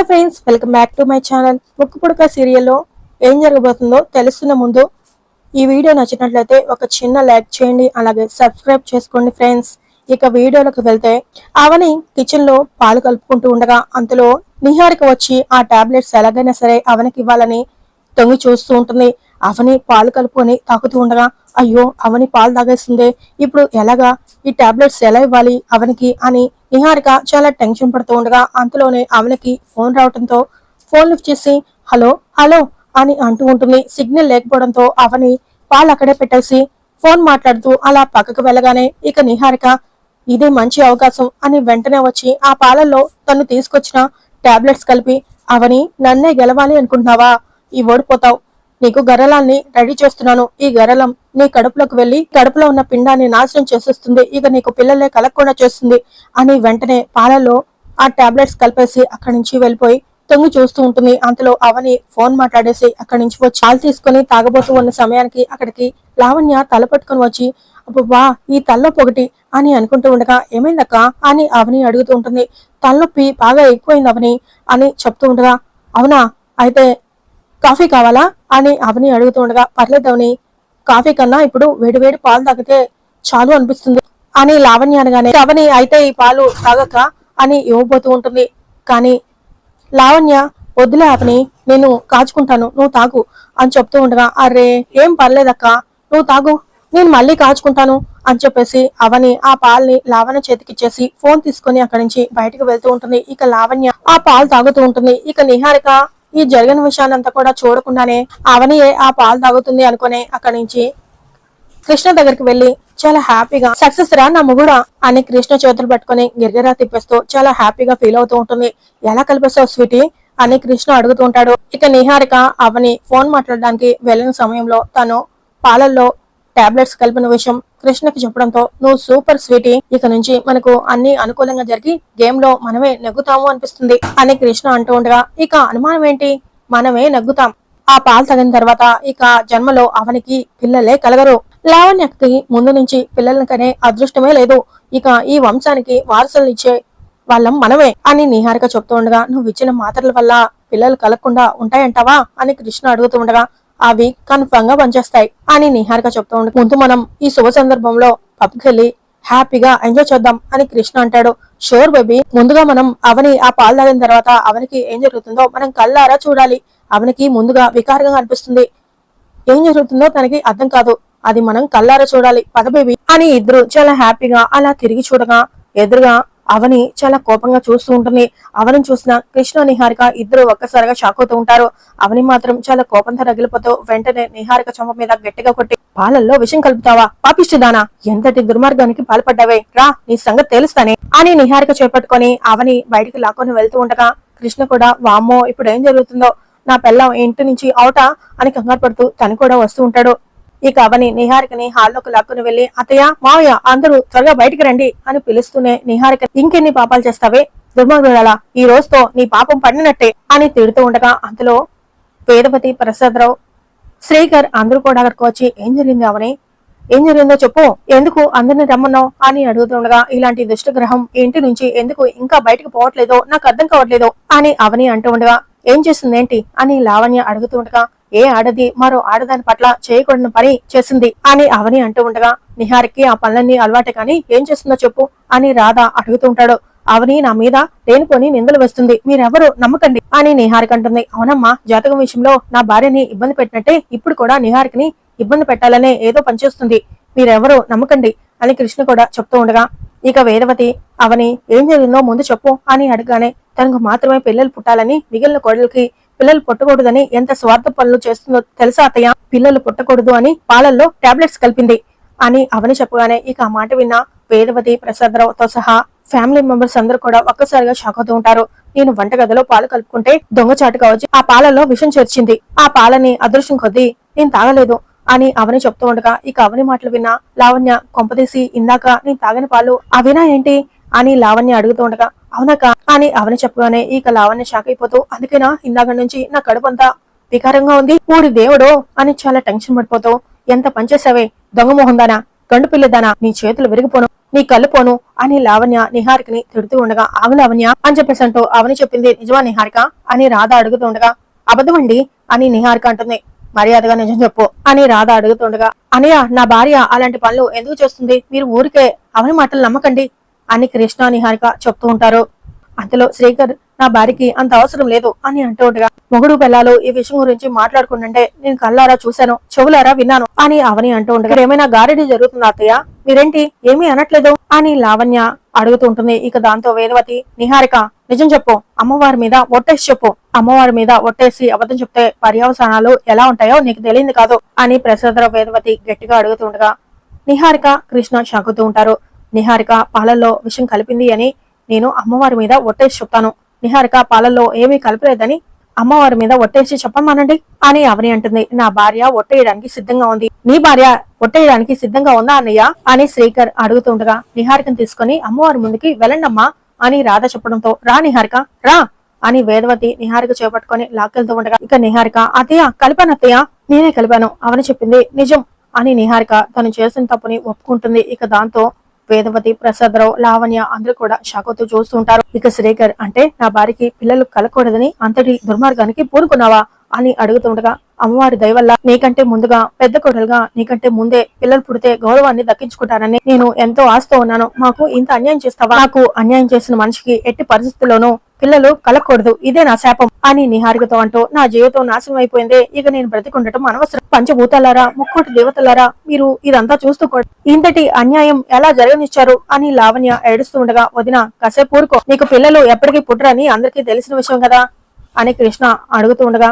Hello friends welcome back to my channel. ముక్కు పుడక సీరియల్లో ఏం జరగబోతుందో తెలుస్తున్న ముందు ఈ వీడియో నచ్చినట్లయితే ఒక చిన్న లైక్ చేయండి అలాగే సబ్స్క్రైబ్ చేసుకోండి ఫ్రెండ్స్. ఇక వీడియోలోకి వెళ్తే అవని కిచెన్లో పాలు కలుపుకుంటూ ఉండగా అంతలో నిహారిక వచ్చి ఆ టాబ్లెట్స్ ఎలాగైనా సరే అవనికి ఇవ్వాలని తొంగి చూస్తూ ఉంటుంది. అవని పాలు కలుపుకొని తాగుతూ ఉండగా అయ్యో అవని పాలు తాగేస్తుంది ఇప్పుడు ఎలాగా? ఈ టాబ్లెట్స్ ఎలా ఇవ్వాలి అవనికి? అని నిహారిక చాలా టెన్షన్ పడుతూ ఉండగా అంతలోనే అవనికి ఫోన్ రావడంతో ఫోన్ లిఫ్ట్ చేసి హలో హలో అని అంటూ ఉంటుంది. సిగ్నల్ లేకపోవడంతో అవని పాలు అక్కడే పెట్టేసి ఫోన్ మాట్లాడుతూ అలా పక్కకు వెళ్ళగానే ఇక నిహారిక ఇదే మంచి అవకాశం అని వెంటనే వచ్చి ఆ పాలల్లో తను తీసుకొచ్చిన టాబ్లెట్స్ కలిపి అవని నన్నే గెలవాలి అనుకుంటున్నావా? ఈ ఓడిపోతావు నీకు గరలాన్ని రెడీ చేస్తున్నాను. ఈ గరలం నీ కడుపులోకి వెళ్ళి కడుపులో ఉన్న పిండాన్ని నాశనం చేసేస్తుంది. ఇక నీకు పిల్లలే కలగకుండా చేస్తుంది అని వెంటనే పాలలో ఆ టాబ్లెట్స్ కలిపేసి అక్కడి నుంచి వెళ్ళిపోయి తొంగి చూస్తూ ఉంటుంది. అంతలో అవని ఫోన్ మాట్లాడేసి అక్కడి నుంచి వచ్చి పాలు తీసుకుని తాగబోతూ ఉన్న సమయానికి అక్కడికి లావణ్య తల పట్టుకుని వచ్చి అబ్బా ఈ తలనొప్పి ఒకటి అని అనుకుంటూ ఉండగా ఏమైందక్క? అని అవని అడుగుతూ ఉంటుంది. తలనొప్పి బాగా ఎక్కువైంది అవని అని చెప్తూ ఉండగా అవునా? అయితే కాఫీ కావాలా అని అవని అడుగుతూ ఉండగా పర్లేదు అవని కాఫీ కన్నా ఇప్పుడు వేడివేడి పాలు తాగితే చాలు అనిపిస్తుంది అని లావణ్య అనగానే అవని అయితే ఈ పాలు తాగక అని ఇవ్వబోతూ ఉంటుంది. కానీ లావణ్య వద్దులే అవని నేను కాచుకుంటాను నువ్వు తాగు అని చెప్తూ ఉండగా అరే ఏం పర్లేదక్క నువ్వు తాగు నేను మళ్ళీ కాచుకుంటాను అని చెప్పేసి అవని ఆ పాల్ని లావణ్య చేతికిచ్చేసి ఫోన్ తీసుకొని అక్కడి నుంచి బయటకు వెళ్తూ ఉంటుంది. ఇక లావణ్య ఆ పాలు తాగుతూ ఉంటుంది. ఇక నిహారిక ఈ జరిగిన విషయాన్నంతా కూడా చూడకుండానే అవనియే ఆ పాలు తాగుతుంది అనుకుని అక్కడి నుంచి కృష్ణ దగ్గరికి వెళ్ళి చాలా హ్యాపీగా సక్సెస్ రా నా మొగుడా అని కృష్ణ చేతులు పట్టుకుని గిరిగిరా తిప్పేస్తూ చాలా హ్యాపీగా ఫీల్ అవుతూ ఉంటుంది. ఎలా కలిపేస్తావు స్వీటీ అని కృష్ణ అడుగుతూ ఉంటాడు. ఇక నిహారిక అవని ఫోన్ మాట్లాడడానికి వెళ్ళిన సమయంలో తను పాలల్లో టాబ్లెట్స్ కలిపిన విషయం కృష్ణకి చెప్పడంతో నువ్వు సూపర్ స్వీటీ. ఇక నుంచి మనకు అన్ని అనుకూలంగా జరిగి గేమ్లో మనమే నగ్గుతాము అనిపిస్తుంది అని కృష్ణ అంటూ ఉండగా ఇక అనుమానం ఏంటి? మనమే నగ్గుతాం. ఆ పాలు తగిన తర్వాత ఇక జన్మలో అవనికి పిల్లలే కలగరు. లావణ్యకి ముందు నుంచి పిల్లలను కనే అదృష్టమే లేదు. ఇక ఈ వంశానికి వారసులను ఇచ్చే వాళ్ళం మనమే అని నిహారిక చెప్తూ ఉండగా నువ్వు ఇచ్చిన మాత్రల వల్ల పిల్లలు కలగకుండా ఉంటాయంటావా? అని కృష్ణ అడుగుతూ ఉండగా అవి కన్ఫర్మ్గా పనిచేస్తాయి అని నిహారిక చెప్తూ ఉండగా ముందు మనం ఈ శుభ సందర్భంలో పబ్కి వెళ్ళి హ్యాపీగా ఎంజాయ్ చేద్దాం అని కృష్ణ అంటాడు. Sure baby. ముందుగా మనం అవని ఆ పాలు తాగిన తర్వాత అవనికి ఏం జరుగుతుందో మనం కళ్ళారా చూడాలి. అవనికి ముందుగా వికారంగా అనిపిస్తుంది. ఏం జరుగుతుందో తనకి అర్థం కాదు. అది మనం కళ్ళారా చూడాలి. పద బేబీ. అని ఇద్దరు చాలా హ్యాపీగా అలా తిరిగి చూడగా ఎదురుగా అవని చాలా కోపంగా చూస్తూ ఉంటుంది. అవని చూసిన కృష్ణ నిహారిక ఇద్దరు ఒక్కసారిగా షాక్ అవుతూ ఉంటారు. అవని మాత్రం చాలా కోపంతో రగిలిపోతూ వెంటనే నిహారిక చంప మీద గట్టిగా కొట్టి పాలల్లో విషం కలుపుతావా? పాపిష్టిదానా ఎంతటి దుర్మార్గానికి పాల్పడ్డావే? రా నీ సంగతి తెలుస్తానే అని నిహారిక చేపట్టుకొని అవని బయటికి లాక్కొని వెళ్తూ ఉండగా కృష్ణ కూడా వామ్మో ఇప్పుడు ఏం జరుగుతుందో? నా పిల్లం ఇంటి నుంచి అవుట అని కంగారు పడుతూ తను కూడా వస్తూ ఉంటాడు. ఇక అవని నిహారికని హాల్లోకి లాక్కుని వెళ్ళి అతయ్య మావయ్య అందరూ త్వరగా బయటికి రండి అని పిలుస్తూనే నిహారిక ఇంకెన్ని పాపాలు చేస్తావే? దుర్మార్గురాలా ఈ రోజుతో నీ పాపం పడినట్టే అని తిడుతూ ఉండగా అందులో వేదవతి ప్రసాదరావు శ్రీకర్ అందరూ కూడా అక్కడికి వచ్చి ఏం జరిగింది అవని? ఏం జరిగిందో చెప్పు. ఎందుకు అందరిని రమ్మన్నావు? అని అడుగుతుండగా ఇలాంటి దుష్టగ్రహం ఇంటి నుంచి ఎందుకు ఇంకా బయటకు పోవట్లేదో నాకు అర్థం కావట్లేదో అని అవని అంటూ ఉండగా ఏం చేస్తుంది ఏంటి అని లావణ్య అడుగుతూ ఉండగా ఏ ఆడది మరో ఆడదాని పట్ల చేయకూడని పని చేసింది అని అవని అంటూ ఉండగా నిహారికి ఆ పనులన్నీ అలవాటే కానీ ఏం చేస్తుందో చెప్పు అని రాధ అడుగుతూ ఉంటాడు. అవని నా మీద లేనిపోని నిందలు వేస్తుంది. మీరెవరు నమ్మకండి అని నిహారిక అంటుంది. అవునమ్మా జాతకం విషయంలో నా భార్యని ఇబ్బంది పెట్టినట్టే ఇప్పుడు కూడా నిహారికని ఇబ్బంది పెట్టాలనే ఏదో పనిచేస్తుంది మీరెవరు నమ్మకండి అని కృష్ణ కూడా చెప్తూ ఉండగా ఇక వేదవతి అవని ఏం జరిగిందో ముందు చెప్పు అని అడగానే తనకు మాత్రమే పిల్లలు పుట్టాలని మిగిలిన కోడలికి పిల్లలు పుట్టకూడదని ఎంత స్వార్థ పనులు చేస్తుందో తెలుసా అతయ్య పిల్లలు పుట్టకూడదు అని పాలల్లో టాబ్లెట్స్ కలిపింది అని అవని చెప్పగానే ఇక ఆ మాట విన్న వేదవతి ప్రసాదరావుతో సహా ఫ్యామిలీ మెంబర్స్ అందరూ కూడా ఒక్కసారిగా షాక్ అవుతూ ఉంటారు. నేను వంటగదిలో పాలు కలుపుకుంటే దొంగచాటుగా వచ్చి ఆ పాలలో విషం చేర్చింది. ఆ పాలని అదృష్టం కొద్దీ నేను తాగలేదు అని అవని చెప్తూ ఉండగా ఇక అవని మాటలు విన్న లావణ్య కొంపదీసి ఇందాక నేను తాగని పాలు అవినా ఏంటి? అని లావణ్య అడుగుతూ ఉండగా అవునక్క. అని అవని చెప్పగానే ఇక లావణ్య షాక్ అయిపోతూ అందుకేనా? ఇందాక నుంచి నా కడుపంతా వికారంగా ఉంది. ఊరి దేవుడో అని చాలా టెన్షన్ పడిపోతూ ఎంత పనిచేసావే దొంగమోహందానా గండు పిల్లదానా? నీ చేతులు విరిగిపోను. నీ కళ్ళు పోను అని లావణ్య నిహారికని తిడుతూ ఉండగా ఆమె లావణ్య అని చెప్పేసి అంటూ అవని చెప్పింది నిజమా నిహారిక? అని రాధ అడుగుతుండగా అబద్ధమండి అని నిహారిక అంటుంది మర్యాదగా నిజం చెప్పు అని రాధ అడుగుతుండగా అనయ్య నా భార్య అలాంటి పనులు ఎందుకు చేస్తుంది? మీరు ఊరికే అవని మాటలు నమ్మకండి. అని కృష్ణ నిహారిక చెప్తూ ఉంటారు. అంతలో శ్రీకర్ నా భార్యకి అంత అవసరం లేదు అని అంటూ ఉండగా మొగుడు పిల్లలు ఈ విషయం గురించి మాట్లాడుకుంటుంటే నేను కళ్ళారా చూశాను చెవులారా విన్నాను అని అవని అంటూ ఉండగా ఏమైనా గారెడీ జరుగుతుందా అత్తయ్య? మీరేంటి? ఏమీ అనట్లేదు అని లావణ్య అడుగుతూ ఉంటుంది. ఇక దాంతో వేదవతి నిహారిక నిజం చెప్పు. అమ్మవారి మీద ఒట్టేసి చెప్పు. అమ్మవారి మీద ఒట్టేసి అబద్ధం చెప్తే పర్యవసానాలు ఎలా ఉంటాయో నీకు తెలియదు కాదు అని ప్రసాదరావు వేదవతి గట్టిగా అడుగుతుండగా నిహారిక కృష్ణ షాకుతూ ఉంటారు. నిహారిక పాలల్లో విషం కలిపింది అని నేను అమ్మవారి మీద ఒట్టేసి చెప్తాను. నిహారిక పాలల్లో ఏమీ కలపలేదని అమ్మవారి మీద ఒట్టేసి చెప్పమానండి అని అవని అంటుంది. నా భార్య ఒట్టేయడానికి సిద్ధంగా ఉంది. నీ భార్య ఒట్టేయడానికి సిద్ధంగా ఉందా అన్నయ్య? అని శ్రీకర్ అడుగుతుండగా నిహారికను తీసుకుని అమ్మవారి ముందుకి వెళ్ళండమ్మా అని రాధ చెప్పడంతో రా నిహారిక రా అని వేదవతి నిహారిక చేపట్టుకొని లాక్కెళ్తూ ఉండగా ఇక నిహారిక అత్తయ్య కలిపాను అత్తయ్య నేనే కలిపాను అవని చెప్పింది నిజం అని నిహారిక తను చేసిన తప్పుని ఒప్పుకుంటుంది. ఇక దాంతో వేదవతి ప్రసాదరావు లావణ్య అందరూ కూడా షాకుతో చూస్తూ ఉంటారు. ఇక శ్రీకర్ అంటే నా భార్యకి పిల్లలు కలకూడదని అంతటి దుర్మార్గానికి పూనుకున్నావా? అని అడుగుతుండగా అమ్మవారి దయవల్ల నీకంటే ముందుగా పెద్ద కొడలుగా నీకంటే ముందే పిల్లలు పుడితే గౌరవాన్ని దక్కించుకుంటానని నేను ఎంతో ఆశతో ఉన్నాను. మాకు ఇంత అన్యాయం చేస్తావా? నాకు అన్యాయం చేసిన మనిషికి ఎట్టి పరిస్థితుల్లోనూ పిల్లలు కలకూడదు ఇదే నా శాపం అని నిహారికతో అంటూ నా జీవితం నాశనం అయిపోయింది. ఇక నేను బ్రతికుండటం అనవసరం. పంచభూతాలారా ముక్కోటి దేవతలారా మీరు ఇదంతా చూస్తూ ఇంతటి అన్యాయం ఎలా జరగనిచ్చారు అని లావణ్య ఏడుస్తూ ఉండగా వదిన కాసేపు ఊరుకో. నీకు పిల్లలు ఎప్పటికీ పుట్టరని అందరికీ తెలిసిన విషయం కదా అని కృష్ణ అడుగుతూ ఉండగా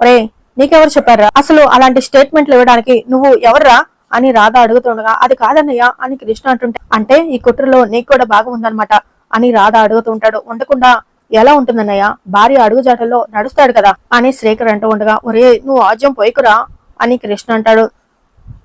ఒరే నీకెవరు చెప్పారా? అసలు అలాంటి స్టేట్మెంట్లు ఇవ్వడానికి నువ్వు ఎవర్రా? అని రాధ అడుగుతుండగా అది కాదన్నయ్య అని కృష్ణ అంటుంటే అంటే ఈ కుట్రలో నీకు కూడా భాగం ఉందన్నమాట అని రాధ అడుగుతుంటాడు ఉండకుండా ఎలా ఉంటుందన్నయ్య? భార్య అడుగుజాటల్లో నడుస్తాడు కదా అని శ్రీకర్ అంటూ ఉండగా ఒరే నువ్వు ఆజ్యం పోయికురా? అని కృష్ణ అంటాడు.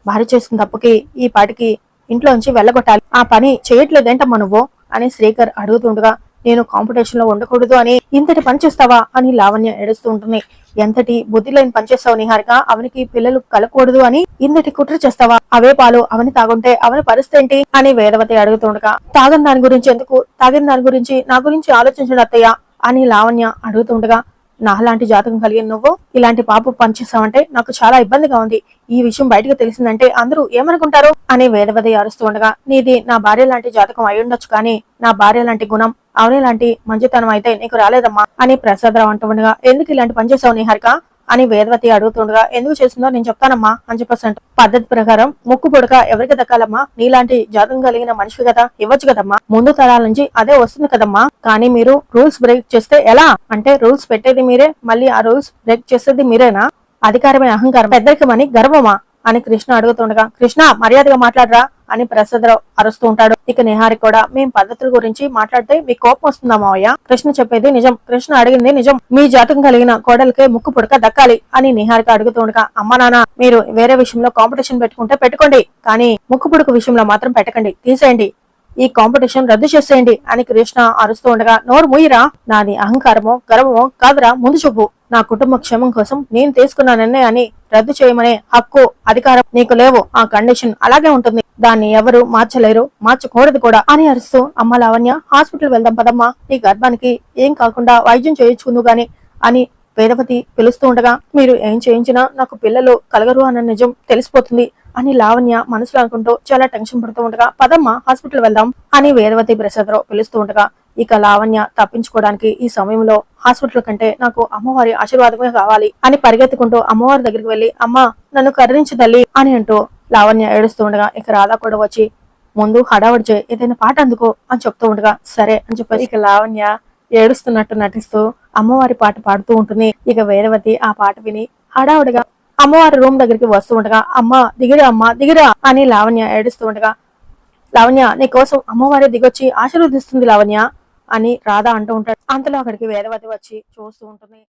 భార్య చేసిన తప్పుకి ఈ పాటికి ఇంట్లోంచి వెళ్ళగొట్టాలి. ఆ పని చేయట్లేదేంటమ్మా నువ్వు? అని శ్రీకర్ అడుగుతుండగా నేను కాంపిటీషన్లో ఉండకూడదు అని ఇంతటి పని చేస్తావా? అని లావణ్య ఏడుస్తూ ఉంటుంది. ఎంతటి బుద్ధి లేని పనిచేస్తావు నిహారిక? అవనికి పిల్లలు కలకూడదు అని ఇంతటి కుట్ర చేస్తావా? అవే పాలు అవని తాగుంటే అవని పరిస్థితి ఏంటి? అని వేదవతి అడుగుతుండగా తాగని దాని గురించి ఎందుకు? తాగిన దాని గురించి నా గురించి ఆలోచించండి అత్తయ్య అని లావణ్య అడుగుతుండగా నాలాంటి జాతకం కలిగిన నువ్వు ఇలాంటి పాప పనిచేస్తావంటే నాకు చాలా ఇబ్బందిగా ఉంది. ఈ విషయం బయటకు తెలిసిందంటే అందరూ ఏమనుకుంటారు? అని వేదవది అరుస్తూ ఉండగా నీది నా భార్య లాంటి జాతకం అయి ఉండొచ్చు కానీ నా భార్య లాంటి గుణం అవని లాంటి మంచితనం అయితే నీకు రాలేదమ్మా అని ప్రసాదరావు అంటూ ఉండగా ఎందుకు ఇలాంటి పని చేసావు నీహరిక అని వేదవతి అడుగుతుండగా ఎందుకు చేసిందో నేను చెప్తానమ్మా అని చెప్పేసి పద్ధతి ప్రకారం ముక్కు పుడక ఎవరికి దక్కాలమ్మా? నీలాంటి జాతకం కలిగిన మనిషి కదా ఇవ్వచ్చు కదమ్మా. ముందు తరాల నుంచి అదే వస్తుంది కదమ్మా. కానీ మీరు రూల్స్ బ్రేక్ చేస్తే ఎలా? అంటే రూల్స్ పెట్టేది మీరే మళ్ళీ ఆ రూల్స్ బ్రేక్ చేసేది మీరేనా? అధికారమే అహంకారం పెద్దరికమని గర్వమా? అని కృష్ణ అడుగుతుండగా కృష్ణ మర్యాదగా మాట్లాడరా అని ప్రసాదరావు అరుస్తూ ఉంటాడు. ఇక నిహారి కూడా మేం పద్ధతుల గురించి మాట్లాడితే మీకు కోపం వస్తుందా మావయ్య? కృష్ణ చెప్పేది నిజం. కృష్ణ అడిగింది నిజం. మీ జాతకం కలిగిన కోడలకే ముక్కు పుడక దక్కాలి అని నిహారిక అడుగుతుండగా అమ్మ నాన్న మీరు వేరే విషయంలో కాంపిటీషన్ పెట్టుకుంటే పెట్టుకోండి. కానీ ముక్కు పుడక విషయంలో మాత్రం పెట్టకండి. తీసేయండి. ఈ కాంపిటీషన్ రద్దు చేసేయండి అని కృష్ణ అరుస్తూ ఉండగా నోరు ముయ్యరా నాది అహంకారమో గర్వమో కాదురా ముందు చూపు. నా కుటుంబ క్షేమం కోసం నేను తీసుకున్న నిర్ణయాన్ని రద్దు చేయమనే హక్కు అధికారం నీకు లేవు. ఆ కండిషన్ అలాగే ఉంటుంది. దాన్ని ఎవరు మార్చలేరు మార్చకూడదు కూడా అని అరుస్తూ అమ్మ లావణ్య హాస్పిటల్ వెళ్దాం పదమ్మా. నీ గర్భానికి ఏం కాకుండా వైద్యం చేయించుకుందు గాని అని వేదవతి పిలుస్తూ ఉండగా మీరు ఏం చేయించినా నాకు పిల్లలు కలగరు అన్న నిజం తెలిసిపోతుంది. అని లావణ్య మనసులో అనుకుంటూ చాలా టెన్షన్ పడుతూ ఉండగా పదమ్మ హాస్పిటల్ వెళ్దాం అని వేదవతి ప్రసాదరావు పిలుస్తూ ఉండగా ఇక లావణ్య తప్పించుకోవడానికి ఈ సమయంలో హాస్పిటల్ కంటే నాకు అమ్మవారి ఆశీర్వాదమే కావాలి అని పరిగెత్తుకుంటూ అమ్మవారి దగ్గరికి వెళ్ళి అమ్మ నన్ను కరుణించు తల్లి అని అంటూ లావణ్య ఏడుస్తూ ఉండగా ఇక రాధా కూడా వచ్చి ముందు హడావడి చేయి ఏదైనా పాట అందుకో అని చెప్తూ ఉండగా సరే అని చెప్పి ఇక లావణ్య ఏడుస్తున్నట్టు నటిస్తూ అమ్మవారి పాట పాడుతూ ఉంటుంది. ఇక వేదవతి ఆ పాట విని హడావుడిగా అమ్మవారి రూమ్ దగ్గరికి వస్తూ ఉండగా అమ్మ దిగిరా అమ్మ దిగిరా అని లావణ్య ఏడుస్తూ ఉండగా లావణ్య నీ కోసం అమ్మవారి దిగొచ్చి ఆశీర్వదిస్తుంది లావణ్య అని రాధ అంటూ ఉంటాడు. అంతలో అక్కడికి వేదవతి వచ్చి చూస్తూ ఉంటుంది.